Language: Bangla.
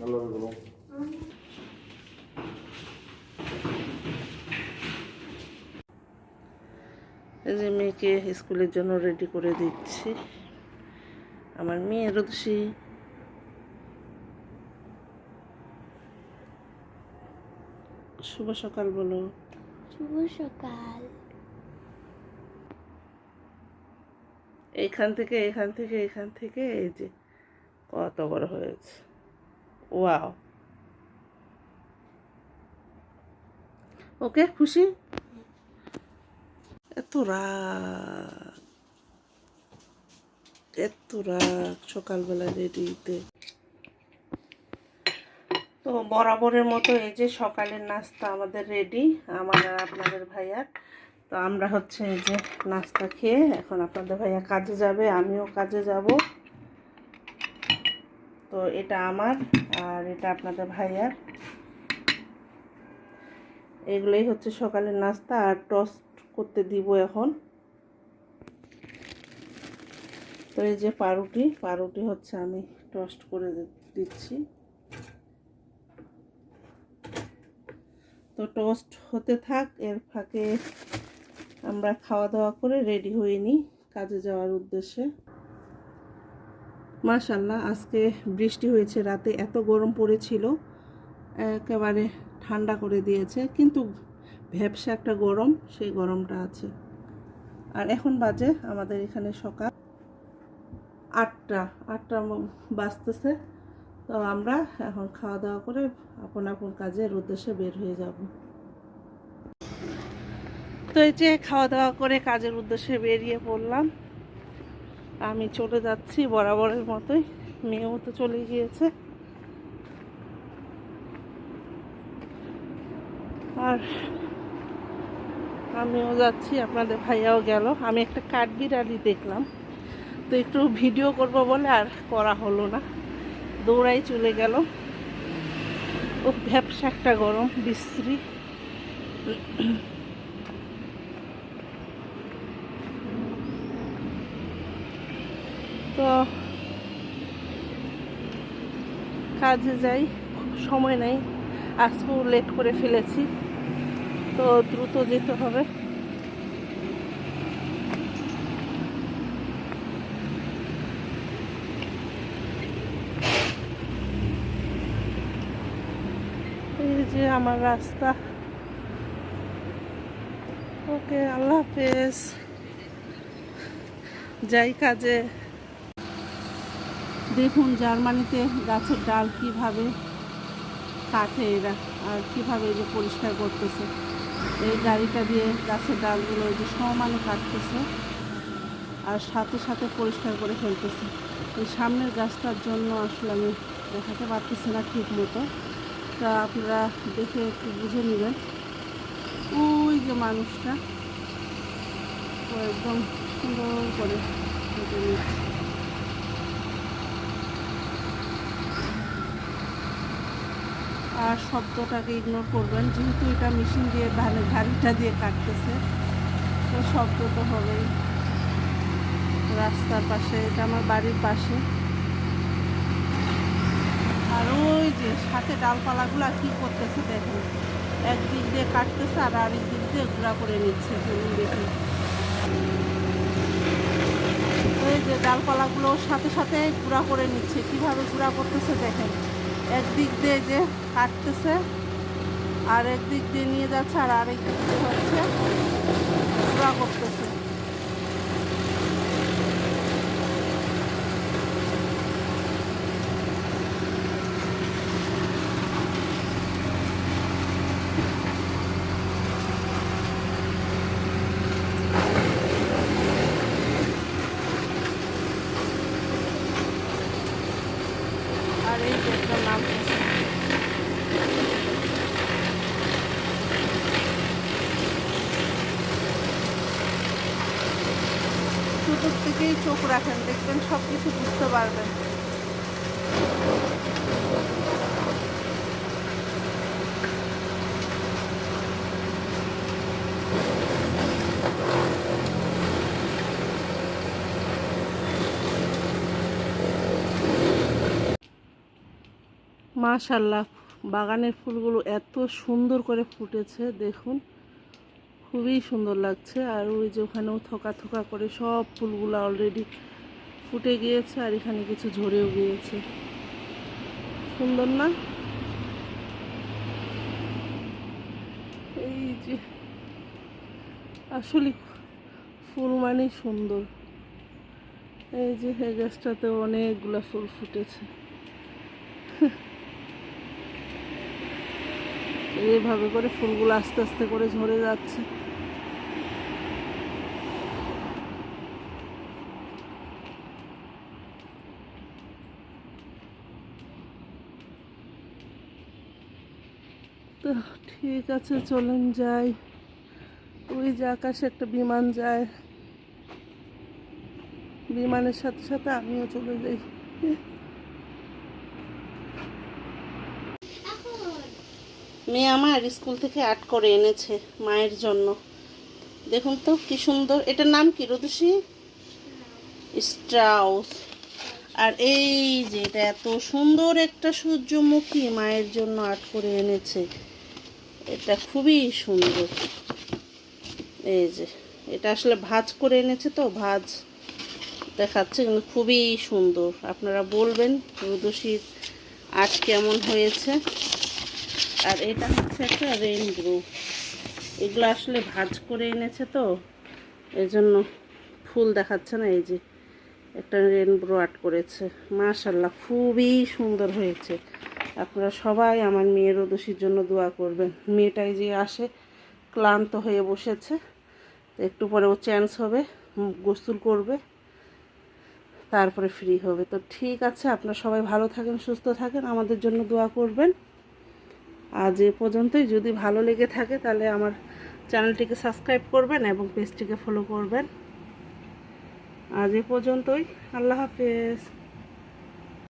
ভালোভাবে বলো এই যে মেয়েকে স্কুলের জন্য রেডি করে দিচ্ছি। আমার মেয়ে রুদসি শুভ সকাল বলো। শুভ সকাল। এইখান থেকে এখান থেকে এখান থেকে এই যে কত বড় হয়েছে। ওয়াও ওকে খুশি এত রাগ এত রাগ সকালবেলা রেডিতে তো। বরাবরের মতো এই যে সকালের নাস্তা আমাদের রেডি আমার আর আপনাদের ভাইয়ার। তো আমরা হচ্ছে এই যে নাস্তা খেয়ে এখন আপনাদের ভাইয়া কাজে যাবে আমিও কাজে যাব। তো এটা আমার আর এটা আপনাদের ভাইয়ার। এগুলোই হচ্ছে সকালের নাস্তা আর টস্ট করতে দিব এখন। তো এই যে পাউরুটি পাউরুটি হচ্ছে আমি টস্ট করে দিচ্ছি। তো টোস্ট হতে থাক, এর ফাঁকে আমরা খাওয়া দাওয়া করে রেডি হয়ে নিই কাজে যাওয়ার উদ্দেশ্যে। মাশাল্লাহ আজকে বৃষ্টি হয়েছে, রাতে এত গরম পড়েছিল, একেবারে ঠান্ডা করে দিয়েছে, কিন্তু ভ্যাবসা একটা গরম, সেই গরমটা আছে। আর এখন বাজে আমাদের এখানে সকাল আটটা আটটা বাজতেছে, তো আমরা এখন খাওয়া দাওয়া করে আপন আপন কাজের উদ্দেশ্যে বের হয়ে যাব। তো এই যে খাওয়া দাওয়া করে কাজের উদ্দেশ্যে বেরিয়ে পড়লাম আমি চলে যাচ্ছি বরাবরের মতোই। মেয়েও তো চলে গিয়েছে। আর আমিও যাচ্ছি, আপনাদের ভাইয়াও গেল। আমি একটা কাঠবিড়ালি দেখলাম। তো একটু ভিডিও করব বলে আর করা হলো না। দৌড়াই চলে গেল। ও ভ্যাপসা একটা গরম, বিশ্রী। তো কাজে যাই সময় নাই আজকেও লেট করে ফেলেছি, তো দ্রুত যেতে হবে। এই যে আমার রাস্তা। ওকে, আল্লাহ হাফেজ। যাই কাজে। দেখুন জার্মানিতে গাছের ডাল কীভাবে কাটে এরা আর কীভাবে যে পরিষ্কার করতেছে। এই গাড়িটা দিয়ে গাছের ডালগুলো যে সমানে কাটতেছে আর সাথে সাথে পরিষ্কার করে ফেলতেছে। এই সামনের গাছটার জন্য আসলে আমি দেখাতে পারতেছি না ঠিক মতো। তা আপনারা দেখে একটু বুঝে নেবেন। ওই যে মানুষটা একদম সুন্দর করে নিচ্ছে। শব্দটাকে ইগনোর করবেন। যেহেতু এটা মেশিন দিয়ে ধারে গাড়িটা দিয়ে কাটতেছে, তো শব্দ তো হবেই। রাস্তার পাশে, এটা আমার বাড়ির পাশে। আর ওই যে সাথে ডালপালাগুলো কি করতেছে দেখেন। একদিক দিয়ে কাটতেছে আর আরেক দিক দিয়ে ঘোরা করে নিচ্ছে জমিন দেখে ওই যে ডালপালাগুলো সাথে সাথে গুঁড়া করে নিচ্ছে। কীভাবে গুঁড়া করতেছে দেখেন। একদিক দিয়ে যে কাটতেছে, আর একদিক দিয়ে নিয়ে যাচ্ছে, আর আরেক দিক দিয়ে হচ্ছে করতেছে আর এই যে একটা নাম থেকেই চোখ রাখেন, দেখবেন সব কিছু বুঝতে পারবেন। মাশাল্লাহ, বাগানের ফুলগুলো এত সুন্দর করে ফুটেছে, দেখুন। খুবই সুন্দর লাগছে। আর ওই যে ওখানেও থোকা থোকা করে সব ফুলগুলো অলরেডি ফুটে গিয়েছে আর এখানে কিছু ঝরেও গিয়েছে। সুন্দর না? এই যে আসলে ফুল মানেই সুন্দর। এই যে এই গাছটাতে অনেকগুলো ফুল ফুটেছে। এইভাবে করে ফুলগুলো আস্তে আস্তে করে ঝরে যাচ্ছে। তো ঠিক আছে, চলেন যাই। ওই যে আকাশে একটা বিমান যায়। বিমানের সাথে সাথে আমিও চলে যাই। মেয়ে আমার স্কুল থেকে আর্ট করে এনেছে মায়ের জন্য। দেখুন তো, কি সুন্দর। এটার নাম কি রদুষি স্ট্রাউস। আর এই যে, এটা এত সুন্দর একটা সূর্যমুখী মায়ের জন্য আর্ট করে এনেছে। এটা খুবই সুন্দর। এই যে, এটা আসলে ভাজ করে এনেছে তো, ভাজ দেখাচ্ছে, কিন্তু খুবই সুন্দর। আপনারা বলবেন রুদসির আর্ট কেমন হয়েছে। আর এটা হচ্ছে একটা রেইনব্রো এগুলো আসলে ভাজ করে এনেছে তো এই জন্য ফুল দেখাচ্ছে না, এই যে একটা রেইনব্রো আর্ট করেছে। মাশাল্লাহ খুবই সুন্দর হয়েছে। আপনারা সবাই আমার মেয়ের ওদশির জন্য দোয়া করবেন। মেয়েটাই যে আসে, ক্লান্ত হয়ে বসেছে, তো একটু পরে ও চ্যান্স হবে, গোসল করবে, তারপরে ফ্রি হবে। তো ঠিক আছে, আপনারা সবাই ভালো থাকেন, সুস্থ থাকেন, আমাদের জন্য দোয়া করবেন। আজ এ পর্যন্তই। যদি ভালো লেগে থাকে তাহলে আমার চ্যানেলটিকে সাবস্ক্রাইব করবেন এবং পেজটিকে ফলো করবেন। আজ এ পর্যন্তই। আল্লাহ হাফেজ।